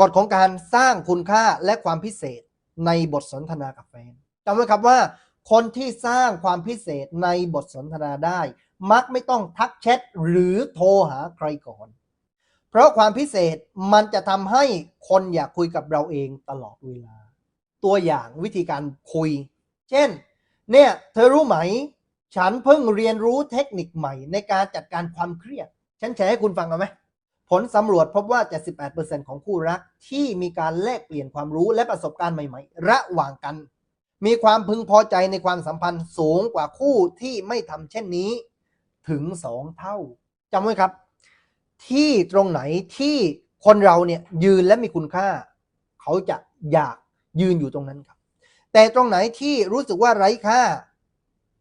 กฎของการสร้างคุณค่าและความพิเศษในบทสนทนากับแฟนจำไว้ครับว่า คนที่สร้างความพิเศษในบทสนทนาได้ มักไม่ต้องทักแชทหรือโทรหาใครก่อน เพราะความพิเศษมันจะทำให้คนอยากคุยกับเราเองตลอดเวลา ตัวอย่างวิธีการคุย เช่น เนี่ยเธอรู้ไหม ฉันเพิ่งเรียนรู้เทคนิคใหม่ในการจัดการความเครียด ฉันแชร์ให้คุณฟังเอาไหม ผลสำรวจพบว่า 78%ของคู่รักที่มีการแลกเปลี่ยนความรู้และประสบการณ์ใหม่ๆ ระหว่างกัน มีความพึงพอใจในความสัมพันธ์สูงกว่าคู่ที่ไม่ทำเช่นนี้ ถึง 2 เท่าจำไว้ครับ ที่ตรงไหนที่คนเราเนี่ยยืนและมีคุณค่า เขาจะอยากยืนอยู่ตรงนั้นครับ แต่ตรงไหนที่รู้สึกว่าไร้ค่า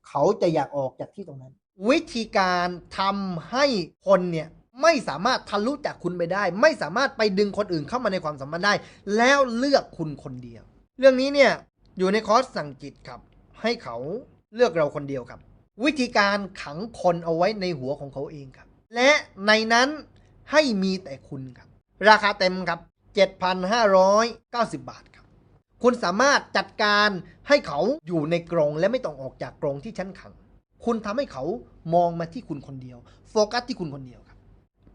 เขาจะอยากออกจากที่ตรงนั้น วิธีการทำให้คนเนี่ย ไม่สามารถทะลุจากคุณไปได้ ไม่สามารถไปดึงคนอื่นเข้ามาในความสัมพันธ์ได้ แล้วเลือกคุณคนเดียว เรื่องนี้เนี่ยอยู่ในคอร์สสั่งจิตครับ ให้เขาเลือกเราคนเดียวครับ วิธีการขังคนเอาไว้ในหัวของเขาเองครับ และในนั้นให้มีแต่คุณครับ ราคาเต็มครับ 7,590 บาทครับ คุณสามารถจัดการให้เขาอยู่ในกรงและไม่ต้องออกจากกรงที่ชั้นขัง คุณทำให้เขามองมาที่คุณคนเดียว โฟกัสที่คุณคนเดียวครับ